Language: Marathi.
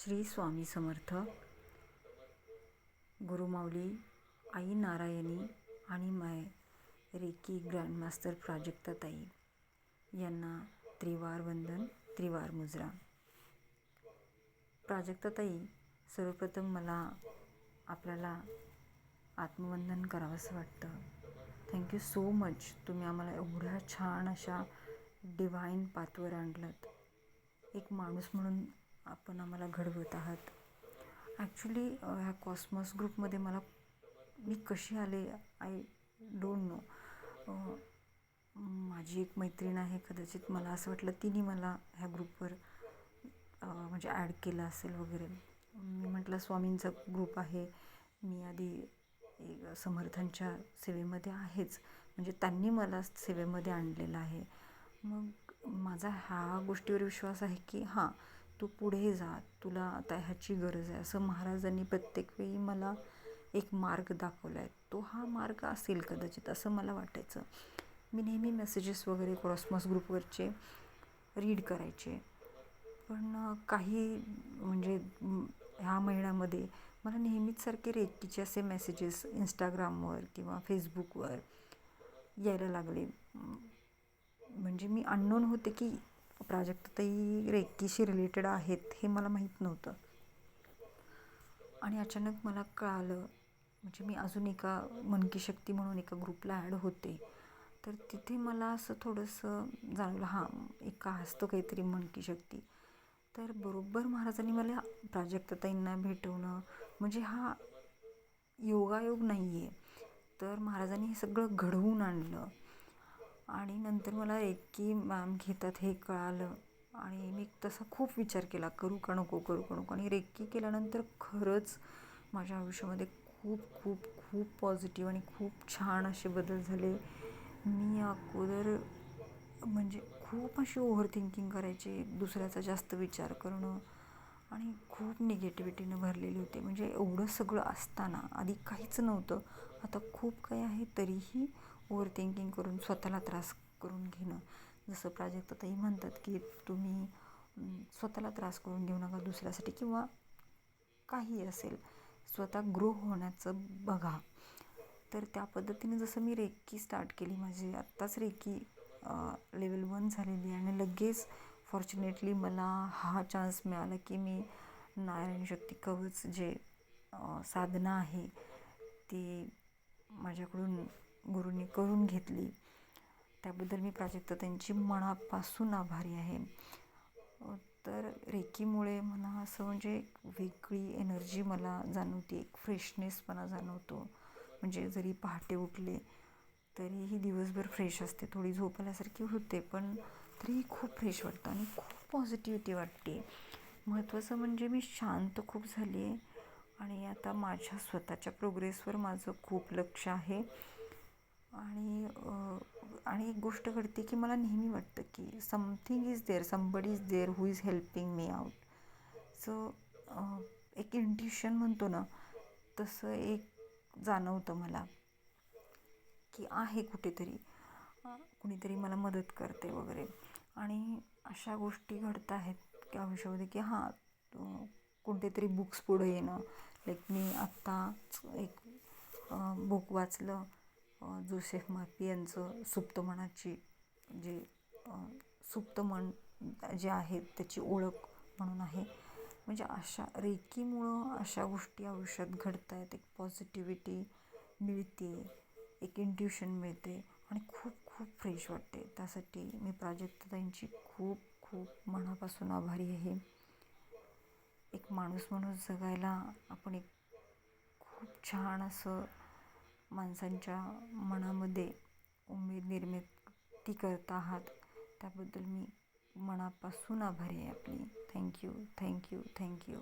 श्री स्वामी समर्थ गुरुमाऊली आई नारायणी आणि माय रेकी ग्रँडमास्टर प्राजक्ताताई यांना त्रिवार वंदन त्रिवार मुजरा. प्राजक्ताताई सर्वप्रथम मला आपल्याला आत्मवंदन करावंसं वाटतं. थँक्यू सो मच तुम्ही आम्हाला एवढ्या छान अशा डिव्हाइन पाथवर आणलं एक माणूस म्हणून आपण आम्हाला घडवत आहात. ॲक्च्युली ह्या कॉस्मॉस ग्रुपमध्ये मला मी कशी आले आय डोंट नो माझी एक मैत्रीण आहे कदाचित मला असं वाटलं तिने मला ह्या ग्रुपवर म्हणजे ॲड केलं असेल वगैरे. मी म्हटलं स्वामींचा ग्रुप आहे. मी आधी एक समर्थांच्या सेवेमध्ये आहेच. म्हणजे त्यांनी मला सेवेमध्ये आणलेलं आहे. मग माझा ह्या गोष्टीवर विश्वास आहे की हां तू पुढे जा तुला आता ह्याची गरज आहे. असं महाराजांनी प्रत्येक वेळी मला एक मार्ग दाखवला आहे तो हा मार्ग असेल कदाचित असं मला वाटायचं. मी नेहमी मेसेजेस वगैरे क्रॉसमॉस ग्रुपवरचे रीड करायचे. पण काही म्हणजे ह्या महिन्यामध्ये मला नेहमीच सारखे रेकीचे असे मेसेजेस इंस्टाग्रामवर किंवा फेसबुकवर यायला लागले. म्हणजे मी अननोन होते की प्राजक्ताताई रेकीशी रिलेटेड आहेत हे मला माहीत नव्हतं. आणि अचानक मला कळालं म्हणजे मी अजून एका मनकी शक्ती म्हणून एका ग्रुपला ॲड होते. तर तिथे मला असं थोडंसं जाणवलं हां एका असतो काहीतरी मनकी शक्ती. तर बरोबर महाराजांनी मला प्राजक्तताईंना भेटवणं म्हणजे हा योगायोग नाही आहे तर महाराजांनी हे सगळं घडवून आणलं. आणि नंतर मला रेकी मॅम घेतात हे कळालं. आणि मी तसा खूप विचार केला करू का नको करू का नको. आणि रेकी केल्यानंतर खरंच माझ्या आयुष्यामध्ये खूप खूप खूप पॉझिटिव्ह आणि खूप छान असे बदल झाले. मी अगोदर म्हणजे खूप अशी ओव्हर थिंकिंग करायची दुसऱ्याचा जास्त विचार करणं आणि खूप निगेटिव्हिटीनं भरलेली होते. म्हणजे एवढं सगळं असताना आधी काहीच नव्हतं. आता खूप काही आहे तरीही ओव्हर थिंकिंग करून स्वतःला त्रास करून घेणं. जसं प्राजक्ताताई म्हणतात की तुम्ही स्वतःला त्रास करून घेऊ नका दुसऱ्यासाठी किंवा काही असेल स्वतः ग्रो होण्याचं बघा. तर त्या पद्धतीने जसं मी रेकी स्टार्ट केली माझी आत्ताच रेकी लेवल वन झालेली आणि लगेच फॉर्च्युनेटली मला हा चान्स मिळाला की मी नारायण शक्ती कवच जे साधना आहे ती माझ्याकडून गुरुंनी करून घेतली. त्याबद्दल मी प्राजक्त त्यांची मनापासून आभारी आहे. तर रेकीमुळे मला असं म्हणजे एक वेगळी एनर्जी मला जाणवते एक फ्रेशनेसपणा जाणवतो. म्हणजे जरी पहाटे उठले तरीही दिवसभर फ्रेश असते. थोडी झोप आल्यासारखी होते पण तरीही खूप फ्रेश वाटतं आणि खूप पॉझिटिव्हिटी वाटते. महत्त्वाचं म्हणजे मी शांत खूप झाली आहे आणि आता माझ्या स्वतःच्या प्रोग्रेसवर माझं खूप लक्ष आहे. आणि आणि एक गोष्ट घडते की मला नेहमी वाटतं की something is there somebody is there who is helping me out so एक इंट्युशन म्हणतो ना तसं एक जाणवतं मला की आहे कुठेतरी कुणीतरी मला मदत करते वगैरे. आणि अशा गोष्टी घडत आहेत की आयुष्यामध्ये की हां कोणतेतरी बुक्स पुढं येणं. लाईक मी आत्ताच एक बुक वाचलं. जोसेफ मापी यांचं सुप्त मनाची जे सुप्त मन जे आहेत त्याची ओळख म्हणून आहे. म्हणजे अशा रेकीमुळं अशा गोष्टी आयुष्यात घडत आहेत. एक पॉझिटिव्हिटी मिळते एक इंट्युशन मिळते आणि खूप खूप फ्रेश वाटते. त्यासाठी मी प्राजक्तताईंची खूप खूप मनापासून आभारी आहे. एक माणूस म्हणून जगायला आपण एक खूप छान असं माणसांच्या मनामध्ये उमेद निर्मिती करत आहात. त्याबद्दल मी मनापासून आभारी आहे आपली. Thank you thank you thank you.